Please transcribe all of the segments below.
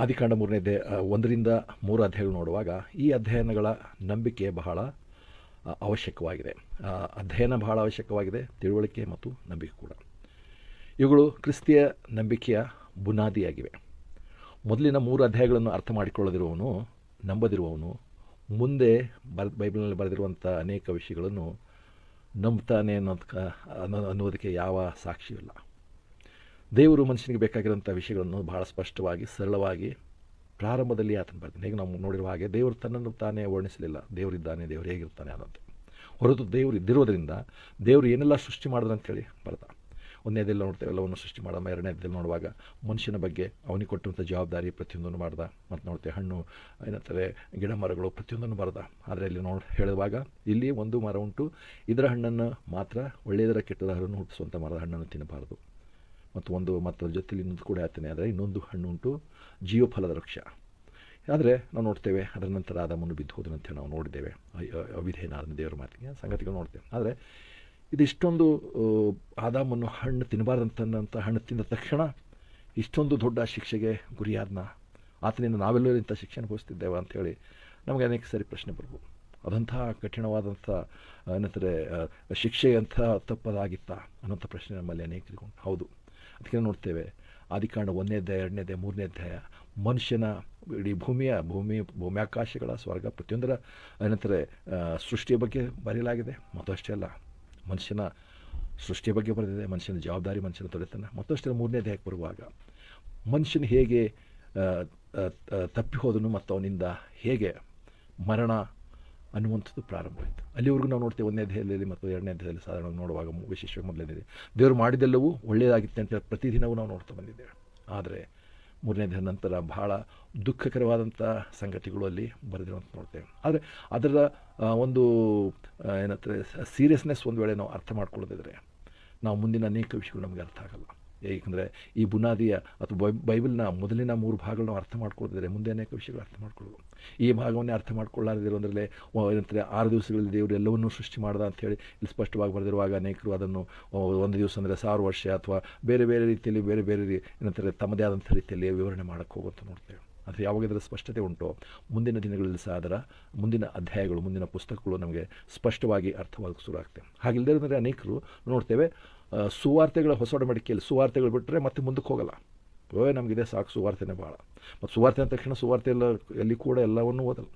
ಆದಿಕಾಂಡ ಮೂರನೇ ದೇ ಒಂದರಿಂದ ಮೂರು ಅಧ್ಯಾಯಗಳು ನೋಡುವಾಗ ಈ ಅಧ್ಯಯನಗಳ ನಂಬಿಕೆ ಬಹಳ ಅವಶ್ಯಕವಾಗಿದೆ. ಅಧ್ಯಯನ ಬಹಳ ಅವಶ್ಯಕವಾಗಿದೆ, ತಿಳುವಳಿಕೆ ಮತ್ತು ನಂಬಿಕೆ ಕೂಡ. ಇವುಗಳು ಕ್ರಿಸ್ತಿಯ ನಂಬಿಕೆಯ ಬುನಾದಿಯಾಗಿವೆ. ಮೊದಲಿನ ಮೂರು ಅಧ್ಯಾಯಗಳನ್ನು ಅರ್ಥ ಮಾಡಿಕೊಳ್ಳದಿರುವವನು ನಂಬದಿರುವವನು, ಮುಂದೆ ಬರ, ಬೈಬಲ್ನಲ್ಲಿ ಬರೆದಿರುವಂಥ ಅನೇಕ ವಿಷಯಗಳನ್ನು ನಂಬ್ತಾನೆ ಅನ್ನೋದಕ್ಕೆ ಅನ್ನೋ ಅನ್ನೋದಕ್ಕೆ ಯಾವ ಸಾಕ್ಷಿಯಿಲ್ಲ ದೇವರು ಮನುಷ್ಯನಿಗೆ ಬೇಕಾಗಿರುವಂಥ ವಿಷಯಗಳನ್ನು ಬಹಳ ಸ್ಪಷ್ಟವಾಗಿ, ಸರಳವಾಗಿ ಪ್ರಾರಂಭದಲ್ಲಿ ಆತನ ಬರ್ತಾನೆ ಹೇಗೆ ನಾವು ನೋಡಿರುವ ಹಾಗೆ ದೇವರು ತನ್ನನ್ನು ತಾನೇ ವರ್ಣಿಸಲಿಲ್ಲ. ದೇವರಿದ್ದಾನೆ, ದೇವರು ಹೇಗಿರ್ತಾನೆ ಅನ್ನೋದು. ಹೊರತು ದೇವರು ಇದ್ದಿರೋದ್ರಿಂದ ದೇವರು ಏನೆಲ್ಲ ಸೃಷ್ಟಿ ಮಾಡಿದ್ರು ಅಂತೇಳಿ ಬರ್ದ. ಒಂದನೇದೆಲ್ಲ ನೋಡ್ತೇವೆ. ಎಲ್ಲವನ್ನು ಸೃಷ್ಟಿ ಮಾಡೋಣ ಎರಡನೇದಲ್ಲಿ ನೋಡುವಾಗ ಮನುಷ್ಯನ ಬಗ್ಗೆ ಅವನಿಗೆ ಕೊಟ್ಟಂಥ ಜವಾಬ್ದಾರಿ ಪ್ರತಿಯೊಂದನ್ನು ಮಾಡ್ದ. ಮತ್ತು ನೋಡ್ತೇವೆ ಹಣ್ಣು, ಏನಂತಾರೆ, ಗಿಡ ಮರಗಳು ಪ್ರತಿಯೊಂದನ್ನು ಬರ್ದ. ಆದರೆ ಇಲ್ಲಿ ನೋಡಿ ಹೇಳುವಾಗ ಇಲ್ಲಿ ಒಂದು ಮರ ಉಂಟು. ಇದರ ಹಣ್ಣನ್ನು ಮಾತ್ರ ಒಳ್ಳೆಯದರ ಕೆಟ್ಟದ ಹಣ್ಣು ಹುಟ್ಟಿಸುವಂಥ ಮರದ ಹಣ್ಣನ್ನು ತಿನ್ನಬಾರದು. ಮತ್ತು ಒಂದು ಮತ್ತು ಜೊತೆಲಿ ಇನ್ನೊಂದು ಕೂಡ ಹೇಳ್ತೇನೆ. ಆದರೆ ಇನ್ನೊಂದು ಹಣ್ಣು ಉಂಟು ಜೀವಫಲದ ವೃಕ್ಷ. ಆದರೆ ನಾವು ನೋಡ್ತೇವೆ ಅದರ ನಂತರ ಆದಾಮನ್ನು ಬಿದ್ದು ಹೋದನಂತೆ ನಾವು ನೋಡಿದ್ದೇವೆ. ಅವಿಧೇನ ಅದನ್ನು ದೇವರ ಮಾತಿಗೆ ಸಂಗತಿಗಳು ನೋಡ್ತೇವೆ. ಆದರೆ ಇದಿಷ್ಟೊಂದು ಆ, ಆದಾಮನ್ನು ಹಣ್ಣು ತಿನ್ನಬಾರ್ದಂತ ಹಣ್ಣು ತಿಂದ ತಕ್ಷಣ ಇಷ್ಟೊಂದು ದೊಡ್ಡ ಶಿಕ್ಷೆಗೆ ಗುರಿಯಾದನ ಆತನಿಂದ ನಾವೆಲ್ಲರೂ ಇಂಥ ಶಿಕ್ಷೆ ಅನುಭವಿಸ್ತಿದ್ದೇವೆ ಅಂಥೇಳಿ ನಮಗೆ ಅನೇಕ ಸರಿ ಪ್ರಶ್ನೆ ಬರ್ಬೋದು. ಅದಂತಹ ಕಠಿಣವಾದಂಥ ಏನಂತಾರೆ ಶಿಕ್ಷೆ ಅಂತ ತಪ್ಪದಾಗಿತ್ತಾ ಅನ್ನೋಂಥ ಪ್ರಶ್ನೆ ನಮ್ಮಲ್ಲಿ ಅನೇಕರಿಗೂ. ಹೌದು. ಅದಕ್ಕೆ ನೋಡ್ತೇವೆ. ಆದಿಕಾಂಡ ಒಂದನೇ ಅಧ್ಯಾಯ ಎರಡನೇ ಅಧ್ಯಾಯ ಮೂರನೇ ಅಧ್ಯಾಯ. ಮನುಷ್ಯನ ಇಡೀ ಭೂಮಿಯ ಭೂಮಿ ಭೂಮ್ಯಾಕಾಶಗಳ ಸ್ವರ್ಗ ಪ್ರತಿಯೊಂದರ ಏನಂತಾರೆ ಸೃಷ್ಟಿಯ ಬಗ್ಗೆ ಬರೆಯಲಾಗಿದೆ. ಮತ್ತಷ್ಟೇ ಅಲ್ಲ. ಮನುಷ್ಯನ ಸೃಷ್ಟಿಯ ಬಗ್ಗೆ ಬರೆದಿದೆ. ಮನುಷ್ಯನ ಜವಾಬ್ದಾರಿ ಮನುಷ್ಯನ ತೊಡೆತನ. ಮತ್ತಷ್ಟೇ ಮೂರನೇ ಅಧ್ಯಾಯಕ್ಕೆ ಬರುವಾಗ. ಮನುಷ್ಯನ ಹೇಗೆ ಆ, ಆ, ಆ, ತಪ್ಪಿ ಹೋದನು ಮತ್ತು ಅವನಿಂದ ಹೇಗೆ ಮರಣ ಅನ್ನುವಂಥದ್ದು ಪ್ರಾರಂಭವಾಯಿತು ಅಲ್ಲಿವರೆಗೂ ನಾವು ನೋಡ್ತೇವೆ ಒಂದನೇ ಅಧ್ಯಾಯದಲ್ಲಿ ಮತ್ತು ಎರಡನೇ ಅಧ್ಯಾಯದಲ್ಲಿ ಸಾಧಾರಣ ನೋಡುವಾಗ ವಿಶೇಷವಾಗಿ ಮೊದಲನೇది ದೇವರು ಮಾಡಿದೆಲ್ಲವೂ ಒಳ್ಳೆಯದಾಗಿತ್ತು ಅಂತ ಹೇಳಿ ಪ್ರತಿದಿನವೂ ನಾವು ನೋಡ್ತಾ ಬಂದಿದ್ದೇವೆ. ಆದರೆ ಮೂರನೇ ದಿನ ನಂತರ ಬಹಳ ದುಃಖಕರವಾದಂಥ ಸಂಗತಿಗಳು ಅಲ್ಲಿ ಬರೆದಿರುವಂತ ನೋಡ್ತೇವೆ. ಆದರೆ ಅದರ ಒಂದು ಏನಂತಾರೆ, ಸೀರಿಯಸ್ನೆಸ್ ಒಂದು ವೇಳೆ ನಾವು ಅರ್ಥ ಮಾಡ್ಕೊಳ್ಳೋದಿದ್ರೆ ನಾವು ಮುಂದಿನ ಅನೇಕ ವಿಷಯಗಳು ನಮಗೆ ಅರ್ಥ ಆಗಲ್ಲ. ಏಕೆಂದರೆ ಈ ಬುನಾದಿಯ ಅಥವಾ ಬೈಬಲ್ನ ಮೊದಲಿನ ಮೂರು ಭಾಗಗಳನ್ನು ಅರ್ಥ ಮಾಡ್ಕೊಳ್ಳೋದಿದ್ರೆ ಮುಂದೆ ಅನೇಕ ವಿಷಯಗಳು ಅರ್ಥ ಮಾಡ್ಕೊಳ್ಳೋದು. ಈ ಭಾಗವನ್ನೇ ಅರ್ಥ ಮಾಡ್ಕೊಳ್ಳಾರದಿರೋದ್ರಲ್ಲೇ ಏನಂತಾರೆ ಆರು ದಿವಸಗಳಲ್ಲಿ ದೇವರು ಎಲ್ಲವನ್ನೂ ಸೃಷ್ಟಿ ಮಾಡ್ದ ಅಂಥೇಳಿ ಇಲ್ಲಿ ಸ್ಪಷ್ಟವಾಗಿ ಬರೆದಿರುವಾಗ ಅನೇಕರು ಅದನ್ನು ಒಂದು ದಿವಸ ಅಂದರೆ ಸಾವಿರ ವರ್ಷ ಅಥವಾ ಬೇರೆ ಬೇರೆ ರೀತಿಯಲ್ಲಿ ಬೇರೆ ಬೇರೆ ಏನಂತಾರೆ ತಮ್ಮದೇ ಆದಂಥ ರೀತಿಯಲ್ಲಿ ವಿವರಣೆ ಮಾಡೋಕ್ಕೆ ಹೋಗುವಂತ ನೋಡ್ತೇವೆ. ಆದರೆ ಯಾವಾಗ ಇದರ ಸ್ಪಷ್ಟತೆ ಉಂಟು, ಮುಂದಿನ ದಿನಗಳಲ್ಲಿ ಸಹ ಅದರ ಮುಂದಿನ ಅಧ್ಯಾಯಗಳು, ಮುಂದಿನ ಪುಸ್ತಕಗಳು ನಮಗೆ ಸ್ಪಷ್ಟವಾಗಿ ಅರ್ಥವಾಗಕ್ಕೆ ಶುರು ಆಗ್ತವೆ ಅಂದರೆ ಅನೇಕರು ನೋಡ್ತೇವೆ ಸುವಾರ್ತೆಗಳ ಹೊಸ ಒಡಂಬಡಿಕೆಯಲ್ಲಿ ಸುವಾರ್ತೆಗಳು ಬಿಟ್ಟರೆ ಮತ್ತೆ ಮುಂದಕ್ಕೆ ಹೋಗಲ್ಲ. ಓಯ್ ನಮಗಿದೆ ಸಾಕು ಸುವಾರ್ತೆನೇ ಭಾಳ ಮತ್ತು ಸುವಾರ್ತೆ ಅಂದ ತಕ್ಷಣ ಸುವಾರ್ತೆ ಎಲ್ಲ ಎಲ್ಲಿ ಕೂಡ ಎಲ್ಲವನ್ನೂ ಓದಲ್ಲ.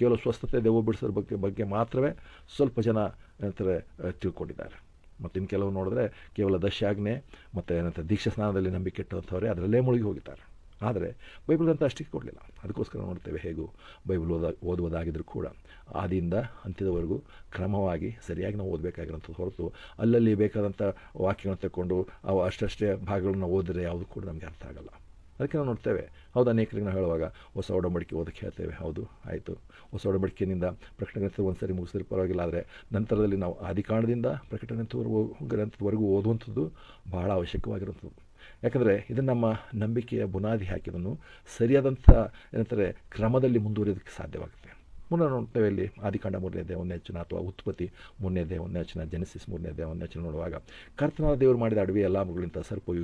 ಕೇವಲ ಸ್ವಸ್ಥತೆ ದೆವ್ವ ಬಿಡಿಸೋದ್ರ ಬಗ್ಗೆ ಬಗ್ಗೆ ಮಾತ್ರವೇ ಸ್ವಲ್ಪ ಜನ ಏನಂತಾರೆ ತಿಳ್ಕೊಂಡಿದ್ದಾರೆ. ಮತ್ತು ಇನ್ನು ಕೆಲವು ನೋಡಿದ್ರೆ ಕೇವಲ ದಶಾಜ್ಞೆ, ಮತ್ತು ಏನಂತ ದೀಕ್ಷಾ ಸ್ನಾನದಲ್ಲಿ ನಂಬಿಕೆ ಇಟ್ಟಂಥವ್ರೆ, ಅದರಲ್ಲೇ ಮುಳುಗಿ ಹೋಗಿದ್ದಾರೆ. ಆದರೆ ಬೈಬಲ್ ಅಂತ ಅಷ್ಟಕ್ಕೆ ಕೊಡಲಿಲ್ಲ. ಅದಕ್ಕೋಸ್ಕರ ನೋಡ್ತೇವೆ ಹೇಗೂ ಬೈಬಲ್ ಓದ ಓದುವುದಾಗಿದ್ದರೂ ಕೂಡ ಆದಿಯಿಂದ ಅಂತ್ಯದವರೆಗೂ ಕ್ರಮವಾಗಿ ಸರಿಯಾಗಿ ನಾವು ಓದಬೇಕಾಗಿರೋಂಥದ್ದು ಹೊರತು ಅಲ್ಲಲ್ಲಿ ಬೇಕಾದಂಥ ವಾಕ್ಯಗಳನ್ನು ತಗೊಂಡು ಅವು ಅಷ್ಟಷ್ಟೇ ಭಾಗಗಳನ್ನು ಓದಿದ್ರೆ ಯಾವುದು ಕೂಡ ನಮಗೆ ಅರ್ಥ ಆಗಲ್ಲ. ಅದಕ್ಕೆ ನಾವು ನೋಡ್ತೇವೆ. ಹೌದು ಅನೇಕರಿಗೆ ನಾವು ಹೇಳುವಾಗ ಹೊಸ ಒಡಂಬಡಿಕೆ ಓದಕ್ಕೆ ಹೇಳ್ತೇವೆ. ಹೌದು, ಆಯಿತು. ಹೊಸ ಒಡಂಬಡಿಕೆಯಿಂದ ಪ್ರಕಟಣೆ ಗ್ರಂಥ ಒಂದು ಸರಿ ಮುಗಿಸಿದ್ರೆ ಪರವಾಗಿಲ್ಲ, ಆದರೆ ನಂತರದಲ್ಲಿ ನಾವು ಆದಿಕಾಂಡದಿಂದ ಪ್ರಕಟಣೆ ಗ್ರಂಥದವರೆಗೂ ಓದುವಂಥದ್ದು ಬಹಳ ಅವಶ್ಯಕವಾಗಿರುವಂಥದ್ದು. ಯಾಕಂದರೆ ಇದು ನಮ್ಮ ನಂಬಿಕೆಯ ಬುನಾದಿ ಹಾಕಿದನು. ಸರಿಯಾದಂಥ, ಏನಂತಾರೆ, ಕ್ರಮದಲ್ಲಿ ಮುಂದುವರಿಯೋದಕ್ಕೆ ಸಾಧ್ಯವಾಗುತ್ತೆ. ಮುನ್ನ ನೋಡ್ತೇವೆ ಇಲ್ಲಿ ಆದಿಕಾಂಡ ಮೂರನೇ ಒಂದನೇ ವಚನ ಅಥವಾ ಉತ್ಪತ್ತಿ ಮೂರನೇ ಒಂದನೇ ಹೆಚ್ಚಿನ ಜೆನೆಸಿಸ್ ಮೂರನೇ ಒಂದನೇ ವಚನ ನೋಡುವಾಗ, ಕರ್ತನಾದ ದೇವರು ಮಾಡಿದ ಅಡವಿ ಎಲ್ಲ ಮಗಳಿಂದ ಸರ್ಪವು